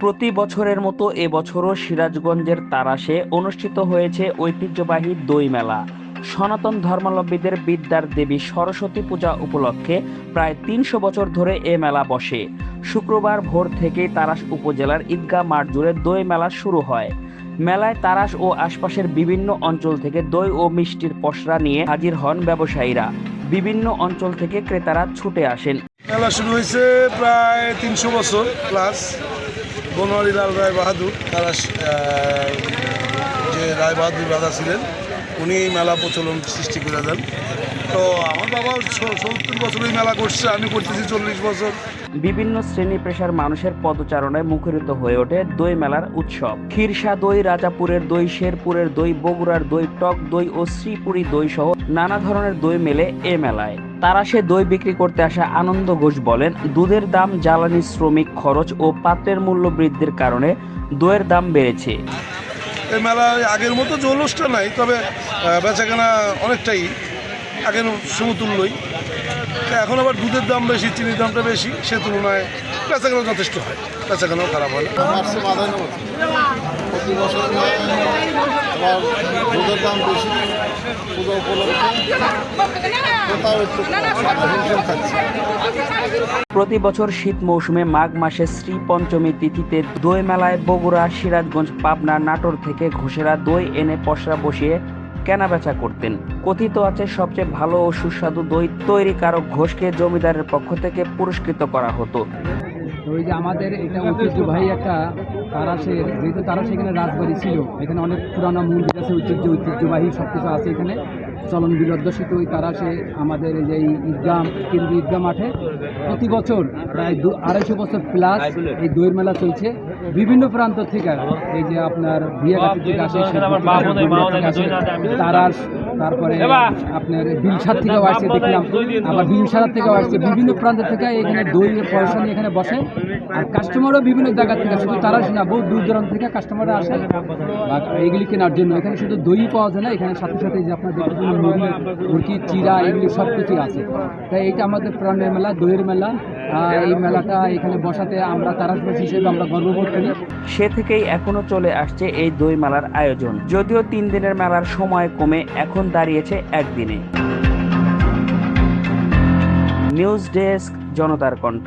প্রতি বছরের মতো এবছরও সিরাজগঞ্জের তারাসে অনুষ্ঠিত হয়েছে ঐতিহ্যবাহী দই মেলা। সনাতন ধর্মাবলম্বীদের বিদ্যার দেবী সরস্বতী পূজা উপলক্ষে প্রায় তিনশো বছর ধরে এ মেলা বসে। শুক্রবার ভোর থেকেই তারাস উপজেলার ঈদগাহ মাঠ জুড়ে দই মেলা শুরু হয়। মেলায় তারাস ও আশপাশের বিভিন্ন অঞ্চল থেকে দই ও মিষ্টির পসরা নিয়ে হাজির হন ব্যবসায়ীরা। বিভিন্ন অঞ্চল থেকে ক্রেতারা ছুটে আসেন। মেলা শুরু হয়েছে প্রায় তিনশো বছর প্লাস বনোয়ারি লাল রায় বাহাদুর তারা যে রায় বাহাদুর রাজা ছিলেন উনি এই মেলা প্রচলন সৃষ্টি করে দেন। তো আমার বাবা সত্তর বছর এই মেলা করছে, আমি করতেছি চল্লিশ বছর। বিভিন্ন শ্রেণি পেশার মানুষের পদচারণায় মুখরিত হয়ে ওঠে দই মেলার উৎসব। খিরসা দই, রাজাপুরের দই, শেরপুরের দই, বগুড়ার দই, টক দই ও শ্রীপুরি দই সহ নানা ধরনের দই মেলে এ মেলায়। তারা সে দই বিক্রি করতে আসা আনন্দ ঘোষ বলেন, দুধের দাম জ্বালানি শ্রমিক খরচ ও পাত্রের মূল্য বৃদ্ধির কারণে দইয়ের দাম বেড়েছে। এই মেলা আগের মতো জৌলসটা নাই তবে বেচাকেনা অনেকটাই। আগের সমতুল্যই তা এখন আবার দুধের দাম বেশি চিনির দামটা বেশি সে তুলনায় বেচাকেনা যথেষ্ট হয় বেচাকেনাও খারাপ হয় প্রতি বছর দুধের দাম বেশি পুজো উপলক্ষে কোথাও একটু হিমশিম থাকছে প্রতি বছর শীত মৌসুমে মাঘ মাসে শ্রী পঞ্চমী তিথিতে দই মেলায় বগুড়া সিরাজগঞ্জ পাবনা নাটোর থেকে ঘোষেরা দই এনে পসরা বসিয়ে কেনাবেচা করতেন। কথিত আছে, সবচেয়ে ভালো ও সুস্বাদু দই তৈরি কারক ঘোষকে জমিদারের পক্ষ থেকে পুরস্কৃত করা হতো। ওই যে আমাদের এটা ঐতিহ্যবাহী একটা তারাসের যেহেতু তারা সেখানে রাজবাড়ি ছিল, এখানে অনেক পুরানো মন্দির আছে, ঐতিহ্য, ঐতিহ্যবাহী সব কিছু আছে এখানে। চলন বিলদ্দশিত ওই তারাসে আমাদের এই যে ঈদগাম কেন্দ্রীয় ঈদগাহ মাঠে প্রতি বছর প্রায় দু আড়াইশো বছর প্লাস এই দইয়ের মেলা চলছে। বিভিন্ন প্রান্ত থেকে এই যে আপনার থেকে আসে তারাস তারপরে আপনার বিলসার থেকেও আসছে দেখলাম। আবার বিলসার থেকেও আসছে বিভিন্ন প্রান্ত থেকে এখানে দইয়ের পয়সা নিয়ে এখানে বসে। আর কাস্টমারও বিভিন্ন জায়গা থেকে শুধু তারাস না বহু দূর দূরান্ত থেকে কাস্টমাররা আসে। বা এইগুলি কেনার জন্য এখানে শুধু দই পাওয়া যায় না এখানে সাথে সাথে যে আপনার দেখতে পাবেন মুড়ি মুরগি চিরা এগুলি সব কিছুই আছে। তাই এটা আমাদের প্রাণের মেলা দইয়ের মেলা। এই মেলাটা এখানে বসাতে আমরা তারাসবাসী হিসেবে আমরা গর্ববোধ সে থেকেই এখনও চলে আসছে এই দই মেলার আয়োজন। যদিও তিন দিনের মেলার সময় কমে এখন দাঁড়িয়েছে একদিনে। নিউজ ডেস্ক, জনতার কণ্ঠ।